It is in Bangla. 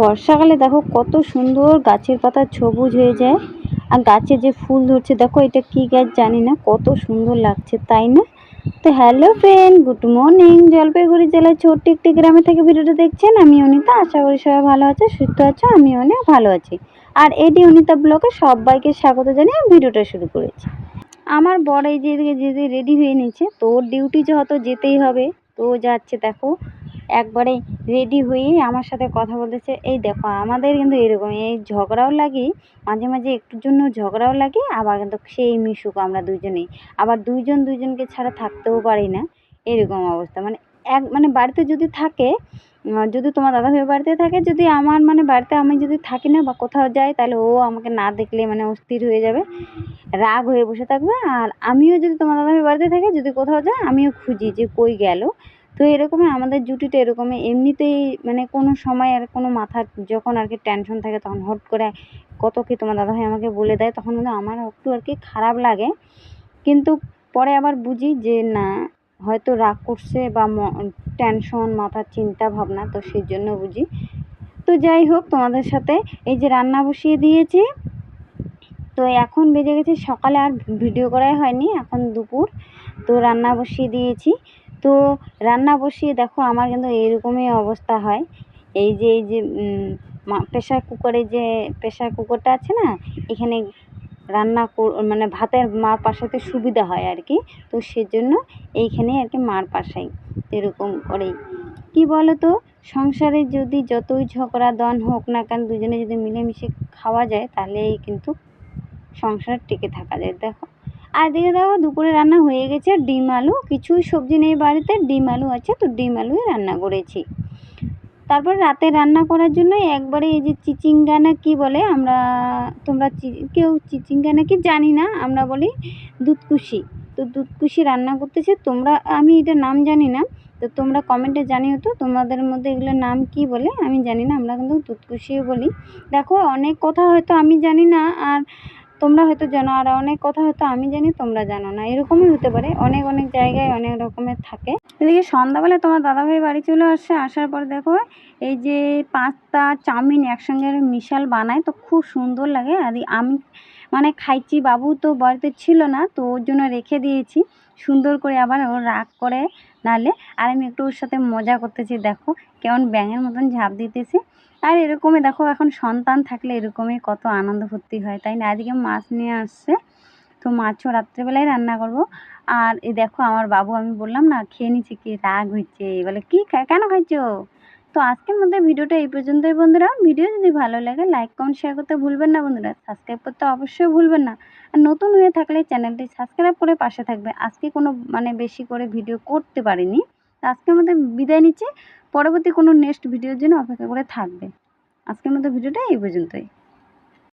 বর্ষাকালে দেখো কত সুন্দর গাছের পাতা সবুজ হয়ে যায়। আর গাছে যে ফুল ধরছে, দেখো এটা কি গাছ জানি না, কত সুন্দর লাগছে, তাই না? তো hello friend good morning Jalpaiguri জেলার ছোট্ট একটি গ্রামে থেকে ভিডিওটা দেখছেন আমি অনিতা। আশা করি সবাই ভালো আছে, সুস্থ আছো, আমি অনেক ভালো আছি। আর এটি অনিতা ব্লগে সবাইকে স্বাগত জানিয়ে ভিডিওটা শুরু করেছি। আমার বড় এই যে যে রেডি হয়ে নিচ্ছে তো ওর ডিউটি যত যেতেই হবে, তো যাচ্ছে দেখো। একবারে রেডি হয়ে আমার সাথে কথা বলতেছে। এই দেখো, আমাদের কিন্তু এরকম এই ঝগড়াও লাগে, মাঝে মাঝে একটুর জন্য ঝগড়াও লাগে, আবার কিন্তু সেই মিশুক আমরা দুজনেই আবার দুইজন দুইজনকে ছাড়া থাকতেও পারি না, এরকম অবস্থা। মানে এক মানে বাড়িতে যদি থাকে যদি তোমার দাদা ভাই বাড়িতে থাকে, যদি আমার মানে বাড়িতে আমি যদি থাকি না বা কোথাও যাই, তাহলে ও আমাকে না দেখলে মানে অস্থির হয়ে যাবে, রাগ হয়ে বসে থাকবে। আর আমিও যদি তোমার দাদা ভাই বাড়িতে থাকে, যদি কোথাও যায় আমিও খুঁজি যে কই গেল। তো এরকমই আমাদের জুটিটা এরকমই। এমনিতেই মানে কোনো সময় আর কোনো মাথার যখন আর কি টেনশন থাকে তখন হট করে কত কি তোমার দাদাভাই আমাকে বলে দেয়, তখন কিন্তু আমার একটু আর কি খারাপ লাগে। কিন্তু পরে আবার বুঝি যে না, হয়তো রাগ করছে বা টেনশন মাথার চিন্তা ভাবনা, তো সেই জন্য বুঝি। তো যাই হোক তোমাদের সাথে এই যে রান্না বসিয়ে দিয়েছি। তো এখন বেজে গেছে সকালে আর ভিডিও করাই হয়নি, এখন দুপুর। তো রান্না বসিয়ে দিয়েছি। তো রান্না বসিয়ে দেখো আমার কিন্তু এরকমই অবস্থা হয়। এই যে এই যে প্রেশার কুকারে যে প্রেশার কুকারটা আছে না, এখানে রান্না মানে ভাতের মার পাশাতে সুবিধা হয় আর কি তো সেজন্য এইখানে আর কি মার পাশাই এরকম করেই। কি বলো তো সংসারে যদি যতই ঝগড়া দন হোক না কেন দুজনে যদি মিলেমিশে খাওয়া যায়, তাহলেই কিন্তু সংসার টিকে থাকা যায়। দেখো আর দেখে দেখো দুপুরে রান্না হয়ে গেছে ডিম আলু। কিছুই সবজি নেই বাড়িতে, ডিম আলু আছে তো ডিম আলুই রান্না করেছি। তারপর রাতে রান্না করার জন্য একবারে এই যে চিচিঙ্গা না কি বলে, আমরা, তোমরা কেউ চিচিঙ্গা নাকি জানি না, আমরা বলি দুধকুশি। তো দুধকুশি রান্না করতেছে, তোমরা, আমি এটা নাম জানি না, তো তোমরা কমেন্টে জানিও তো, তোমাদের মধ্যে এগুলোর নাম কি বলে, আমি জানি না, আমরা কিন্তু দুধকুশিও বলি। দেখো অনেক কথা হয়তো আমি জানি না, আর তোমরা হয়তো জানো, আর অনেক কথা হয়তো আমি জানি, তোমরা জানো না। এরকমই হতে পারে। অনেক অনেক জায়গায় অনেক রকমের থাকে। এদিকে সন্ধ্যাবেলা তোমার দাদাভাই বাড়ি চলে আসে। আসার পর দেখো, এই যে পাস্তা চাউমিন একসঙ্গে মিশাল বানায়, তো খুব সুন্দর লাগে। আর আমি মানে খাইছি বাবু তো বাড়িতে ছিল না, তো ওর জন্য রেখে দিয়েছি। সুন্দর করে আবার ও রাগ করে নাহলে আর আমি একটু ওর সাথে মজা করতেছি, দেখো কেমন ব্যাঙের মতন ঝাঁপ দিতেছে। আর এরকমই দেখো এখন সন্তান থাকলে এরকমই কত আনন্দ ফুর্তি হয়, তাই না? এদিকে মাছ নিয়ে আসছে, তো মাছও রাত্রেবেলায় রান্না করব। আর এই দেখো আমার বাবু, আমি বললাম, না, খেয়ে নিচ্ছে, কি রাগ হচ্ছে? বলে, কি খায় কেন খাইছো? তো আজকের মধ্যে ভিডিওটা এই পর্যন্তই বন্ধুরা। ভিডিও যদি ভালো লাগে লাইক কমেন্ট শেয়ার করতে ভুলবেন না বন্ধুরা। সাবস্ক্রাইব করতে অবশ্যই ভুলবেন না। আর নতুন হয়ে থাকলে চ্যানেলটি সাবস্ক্রাইব করে পাশে থাকবে। আজকে কোনো মানে বেশি করে ভিডিও করতে পারিনি। আজকের মধ্যে বিদায় নিচ্ছি। পরবর্তী কোনো নেক্সট ভিডিওর জন্য অপেক্ষা করে থাকবে আজকের মধ্যে ভিডিওটা এই পর্যন্তই।